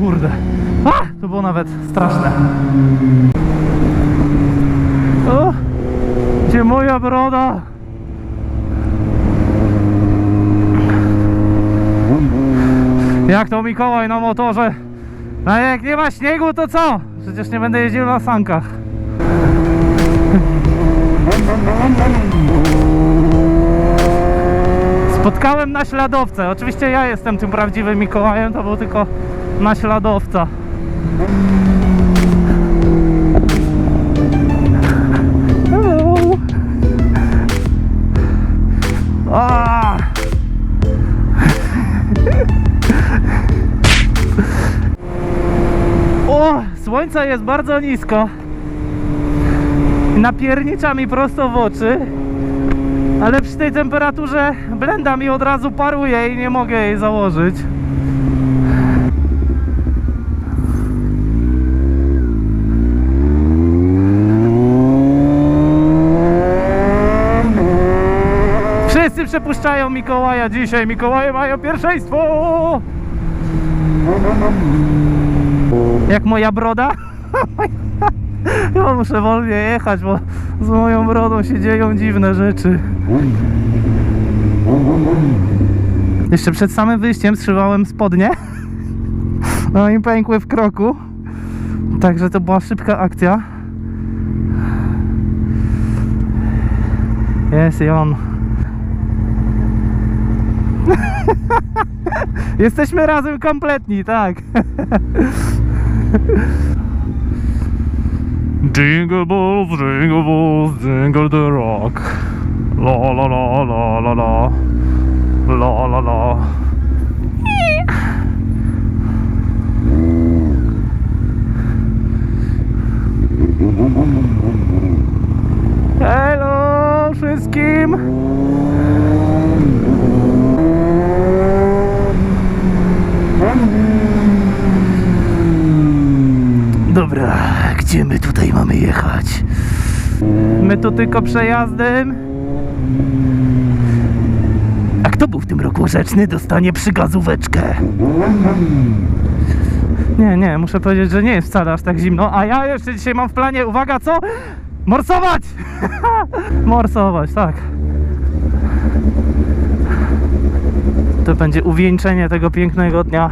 kurde. A, to było nawet straszne. O, gdzie moja broda? Jak to Mikołaj na motorze? A jak nie ma śniegu, to co? Przecież nie będę jeździł na sankach. Spotkałem naśladowcę. Oczywiście ja jestem tym prawdziwym Mikołajem, to był tylko naśladowca. Hello. O, słońce jest bardzo nisko. Napiernicza mi prosto w oczy. Ale przy tej temperaturze blenda mi od razu paruje i nie mogę jej założyć. Przepuszczają Mikołaja dzisiaj. Mikołaje mają pierwszeństwo! Jak moja broda? Ja muszę wolniej jechać, bo z moją brodą się dzieją dziwne rzeczy. Jeszcze przed samym wyjściem zszywałem spodnie. No i pękły w kroku. Także to była szybka akcja. Jest i on. Jesteśmy razem kompletni, tak. Jingle balls, jingle balls, jingle the rock. La la la la la la. La la la. Hello wszystkim! Dobra, gdzie my tutaj mamy jechać? My tu tylko przejazdem. A kto był w tym roku grzeczny, dostanie przygazóweczkę. Nie, nie, muszę powiedzieć, że nie jest wcale aż tak zimno. A ja jeszcze dzisiaj mam w planie, uwaga, co? Morsować! Morsować, tak. To będzie uwieńczenie tego pięknego dnia.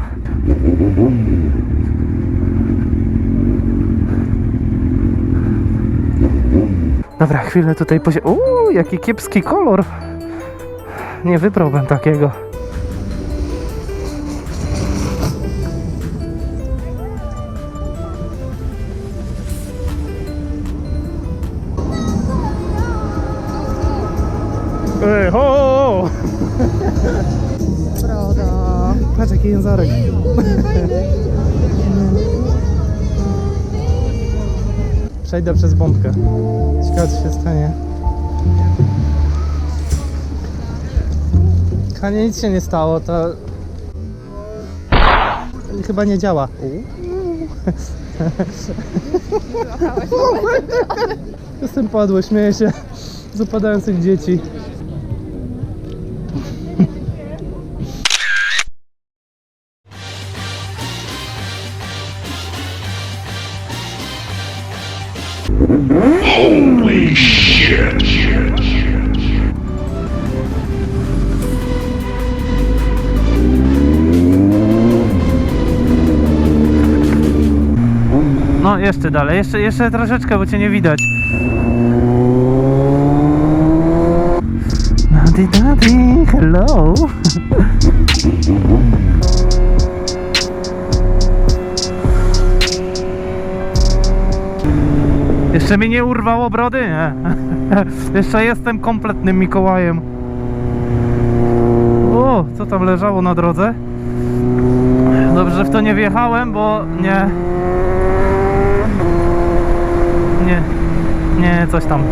Dobra, chwilę tutaj pozie... Uuu, jaki kiepski kolor. Nie wybrałbym takiego. Ej, ho! Broda. Patrz jaki jęzorek. Przejdę przez bombkę. Ciekawe co się stanie. Kanie nic się nie stało, to... Chyba nie działa. Jestem podły, śmieję się z upadających dzieci. Holy shit. No, jeszcze dalej, jeszcze, jeszcze troszeczkę, bo cię nie widać. Nadi, nadi, hello. Jeszcze mi nie urwało brody, nie. Jeszcze jestem kompletnym Mikołajem. O, co tam leżało na drodze? Dobrze, że w to nie wjechałem, bo nie, nie, nie, coś tam.